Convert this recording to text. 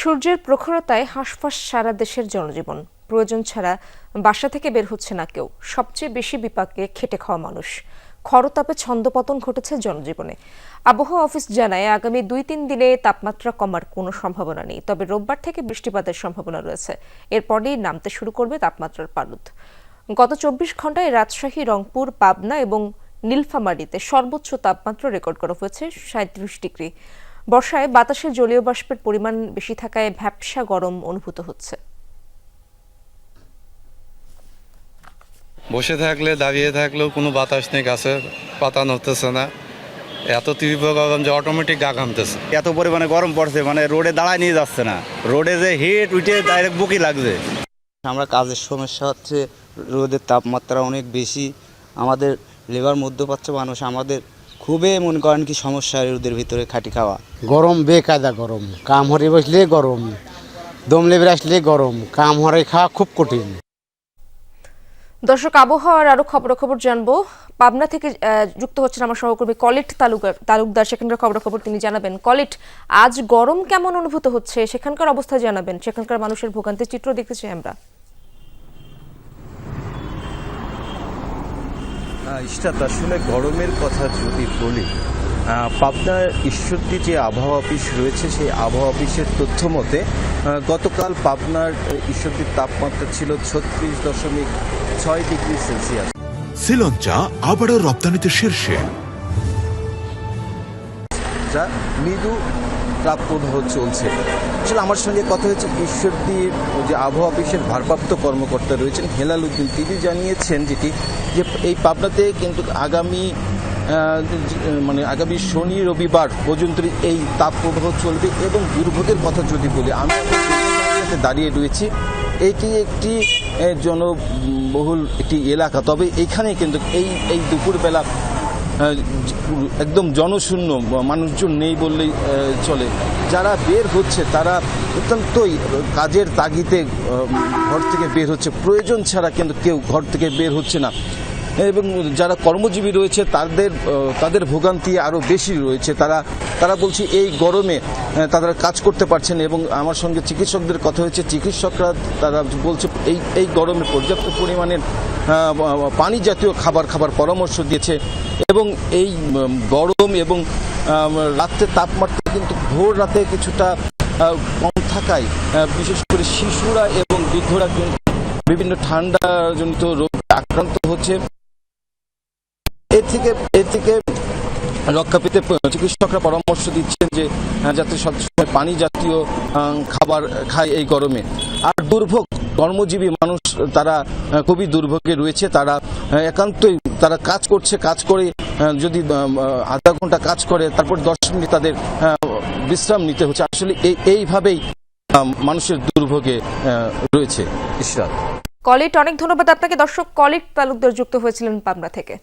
সূর্যের প্রখরতায় হাঁসফাঁস সারা দেশের জনজীবন। প্রয়োজন ছাড়া বাসা থেকে বের হচ্ছে না কেউ। সবচেয়ে বেশি বিপাকে খেটে খাওয়া মানুষ। খরতাপে ছন্দপতন ঘটেছে জনজীবনে। আবহাওয়া অফিস জানায়, আগামী দুই তিন দিনে তাপমাত্রা কমার কোনো সম্ভাবনা নেই। তবে রোববার থেকে বৃষ্টিপাতের সম্ভাবনা রয়েছে। এরপরেই নামতে শুরু করবে তাপমাত্রার পারদ গত চব্বিশ ঘন্টায় রাজশাহী, রংপুর, পাবনা এবং নীলফামারীতে সর্বোচ্চ তাপমাত্রা রেকর্ড করা হয়েছে সাঁত্রিশ ডিগ্রি। বর্ষায় বাতাসে জলীয় বাষ্পের পরিমাণ বেশি থাকায় ভ্যাপসা গরম অনুভূত হচ্ছে। বসে থাকলে দাঁড়িয়ে থাকলেও কোনো বাতাস নেই গাছের পাতা নড়তেছে না। এত তীব্র গরম যে অটোমেটিক গা ঘামতেছে। এত পরিমাণে গরম পড়ছে মানে রোডে দাঁড়ায় নিয়ে যাচ্ছে না। রোডে যে হিট উঠে ডাইরেক্ট বুকি লাগছে। আমরা কাজের সমস্যা হচ্ছে রোদের তাপমাত্রা অনেক বেশি। আমাদের লেবার মধ্যপ্রাচ্য মানুষ আমাদের খুবই মনে করেন কি সমস্যা রোদের ভিতরে খাটি খাওয়া। গরম বেকায়দা গরম কাম হরে বসলে গরম দম লেবে আসলে গরম কাম হরে খাওয়া খুব কঠিন। দর্শক আবহাওয়ার আরও খবরাখবর জানব। পাবনা থেকে আহ, যুক্ত হচ্ছেন আমার সহকর্মী কলিট তালুকার তালুকদার সেখানকার খবরাখবর তিনি জানাবেন। কলিট আজ গরম কেমন অনুভূত হচ্ছে? সেখানকার অবস্থা জানাবেন। সেখানকার মানুষের ভোগান্তির চিত্র দেখেছি আমরা। ইস্টাত আসলে গরমের কথা যদি বলি পাবনার ঈশ্বরদী যে আবহাওয়া অফিস রয়েছে, সেই আবহাওয়া অফিসের তথ্য মতে গতকাল পাবনার ঈশ্বরটির তাপমাত্রা ছিল ছত্রিশ দশমিক ছয় ডিগ্রি সেলসিয়াস। শ্রীলঞ্চা আবারও রপ্তানিতে শীর্ষে। যা মৃদু তাপপ্রবাহ চলছে। আসলে আমার সঙ্গে কথা হয়েছে ঈশ্বরদীর যে আবহাওয়া অফিসের ভারপ্রাপ্ত কর্মকর্তা রয়েছেন হেলাল উদ্দিন। তিনি জানিয়েছেন যেটি, যে এই পাবনাতে কিন্তু আগামী মানে আগামী শনি, রবিবার পর্যন্ত এই তাপপ্রবাহ চলবে এবং দুর্ভোগের কথা যদি বলি, আমি দাঁড়িয়ে রয়েছি। এটি একটি জনবহুল একটি এলাকা, তবে এখানে কিন্তু এই এই দুপুরবেলা একদম জনশূন্য, মানুষজন নেই বললেই চলে। যারা বের হচ্ছে, তারা অত্যন্তই কাজের তাগিতে ঘর থেকে বের হচ্ছে। প্রয়োজন ছাড়া কিন্তু কেউ ঘর থেকে বের হচ্ছে না। এবং যারা কর্মজীবী রয়েছে তাদের তাদের ভোগান্তি আরও বেশি রয়েছে। তারা তারা বলছে এই গরমে তারা কাজ করতে পারছেন এবং আমার সঙ্গে চিকিৎসকদের কথা হয়েছে। চিকিৎসকরা তারা বলছে এই এই গরমে পর্যাপ্ত পরিমাণের পানি জাতীয় খাবার খাবার পরামর্শ দিয়েছে এবং এই গরম এবং আম, রাত্রের তাপমাত্রা কিন্তু ভোর রাতে কিছুটা কম থাকায় বিশেষ করে শিশুরা এবং বৃদ্ধরা কিন্তু বিভিন্ন ঠান্ডাজনিত রোগে আক্রান্ত হচ্ছে। এর থেকে এর থেকে রক্ষা পেতে চিকিৎসকরা পরামর্শ দিচ্ছেন যে আহ, যাতে সবসময় পানি জাতীয় খাবার খায় এই গরমে। আর দুর্ভোগ কর্মজীবী মানুষ তারা খুবই দুর্ভোগে রয়েছে। তারা একান্তই তারা কাজ করছে কাজ করে যদি আধা ঘণ্টা কাজ করে তারপর দশ মিনিট তাদের বিশ্রাম নিতে হচ্ছে। আসলে এই এইভাবেই মানুষের দুর্ভোগে রয়েছে। ইশরাত। কলিট অনেক ধন্যবাদ আপনাকে। দর্শক কলিট তালুকদার যুক্ত হয়েছিলেন পাবনা থেকে।